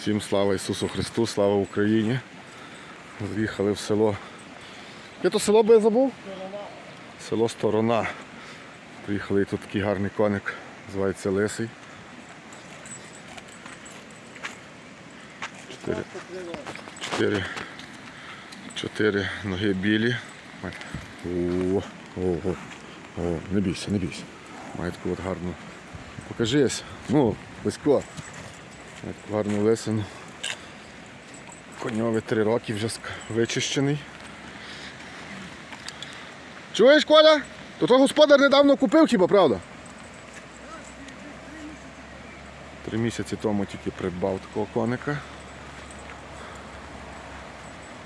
Всім слава Ісусу Христу, слава Україні. З'їхали в село. Я то село би я забув? Село Сторона. Приїхали і тут такий гарний коник, називається Лисий. Чотири, чотири, чотири ноги білі. О, о, о, о, не бійся, не бійся. Має таку от гарну. Покажись. Ну, близько. Гарну лисину. Коньовий три роки вже вичищений. Чуєш, Коля? То то господар недавно купив хіба, правда? Три місяці тому тільки придбав такого коника.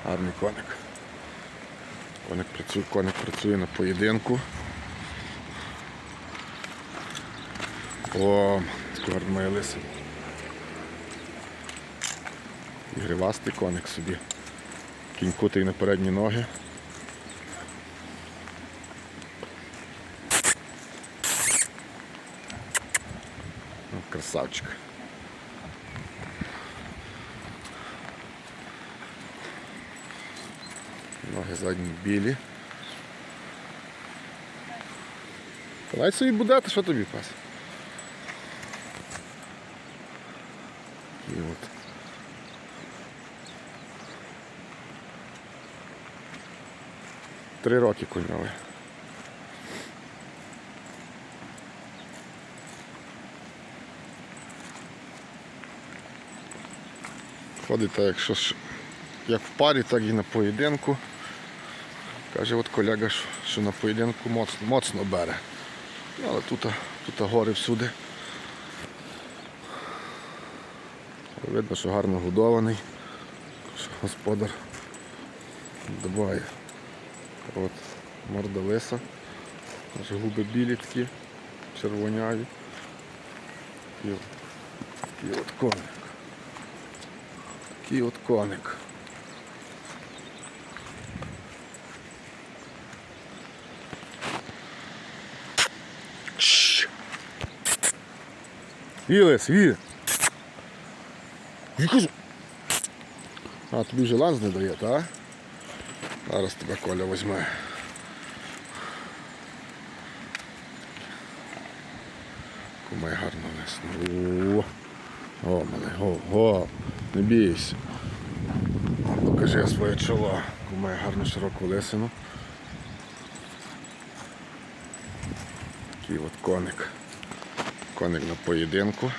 Гарний коник. Коник працює, коник працює на поєдинку. О, скоро моя лисина. І гривастий коник собі. Кінь кутий на передні ноги. Ну, Красавчик. Ноги задні білі. Давай собі будете, що тобі пас? І от. Три роки коньовий. Ходить так, якщо ж як в парі, так і на поєдинку. Каже от колега, що- на поєдинку моцно, моцно бере. Ну, але тут, тут гори всюди. Видно, що гарно годований. Що господар дбає. От морда лиса. Аж губи білі такі, червоняві. І от, такий от коник. Такий от коник. Вілес, ві. А, тобі вже ланз не дає, так? Зараз тебе Коля візьме. Кумай гарно лисно. О, малий, о, о, не бійся. Покажи своє чоло. Кумай гарну широку лисину. Такий от коник. Коник на поєдинку.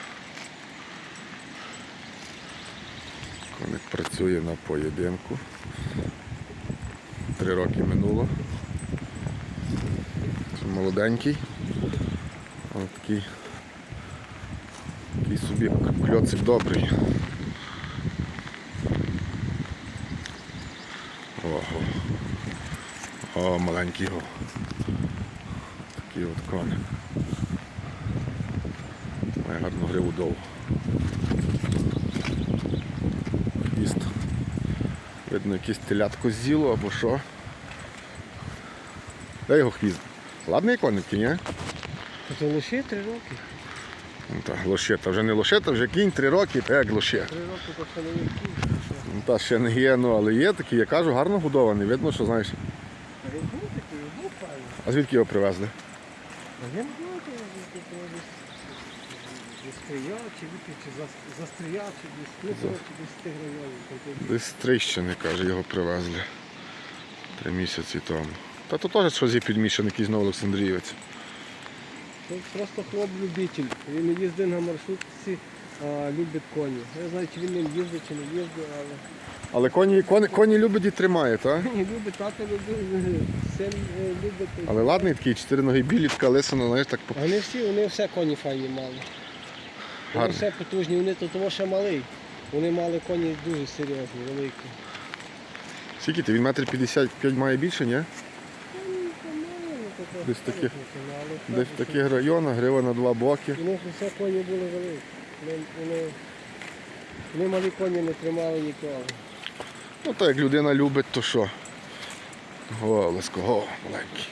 Коник працює на поєдинку. Три роки минуло. Це молоденький. Ось такий, такий собі кльоцик добрий. Ого. О, маленький го. Такий от коник. Має гарну гриву довгу. Хвіст. Видно, якесь телятко з'їло або що. Де його хвіст? Ладний коник, чи ні? Це лише три роки. Ну, та, лошета. Вже не лошета, вже кінь три роки, та як лоше. Три роки то ще не є кінь. Ну, та ще не є, ну але є такий, я кажу, гарно годований. Видно, що знаєш. Він був такий, був файний. А звідки його привезли? А він був такий, десь стріяв, чи випів, чи зас- застріяв, чи десь ну, коротше, десь тих районів. Десь з Трищини, каже, його привезли. Три місяці тому. Та то теж щось є підмішаний, якийсь знову Олександрієвець. Просто хлоп-любитель. Він їздить на маршрутці, а любить коні. Я знаю, чи він ним їздить, чи не їздить, але Але коні, коні, коні любить і тримає, так? Ні, любить, тато любить, син е, любить. Але ладний такий, чотири ноги білі, така лисина, знаєш, так по- Вони всі, вони все коні файні мали. Вони гарно. все потужні, вони то того ще малий. Вони мали коні дуже серйозні, великі. Скільки ти? Він метр 55 має більше, ні? Десь такі- Десь в таких районах, грива на два боки. У них все коні були великі. Вони, вони, вони малі коні не тримали нікого. Ну так як людина любить, то що? О, леско, о, маленький.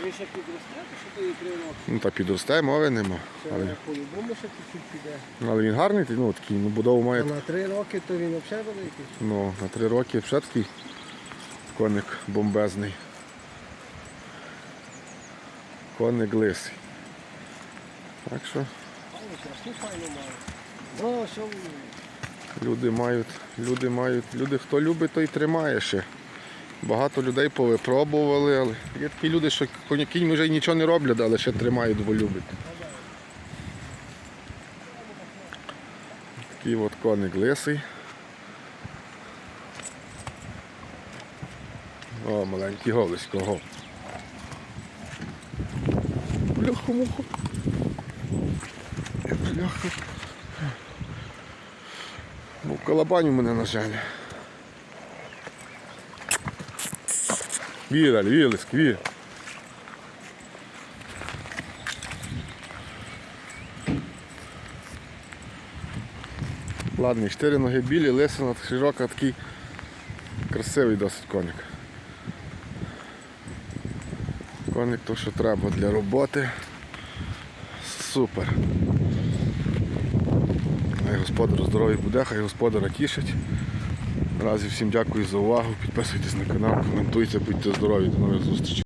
А він ще підросте, то що є три роки. Ну та підросте, мови нема. Але, по-любому ще чуть-чуть піде. але він гарний, ну такий, ну будову А має на три роки то він взагалі великий. ну, на три роки ще такий коник бомбезний. Коник лисий. Так що люди мають, люди мають, люди хто любить, той тримає ще. Багато людей повипробували, але є такі люди, що конякінь вже нічого не роблять, але ще тримають, бо люблять. Такий от коник лисий. О, маленький голисько, го. Бляха муха. Бляха. Ну, колобаню мене, на жаль. Віраль, вілиськ, вір. Ладно, чотири ноги білі, лисина широка, такий красивий досить коник. Коник то, що треба для роботи. Супер. Хай господар здоров'я буде, хай господара тішить. Наразі всім дякую за увагу. Підписуйтесь на канал, коментуйте, будьте здорові, до нових зустрічей.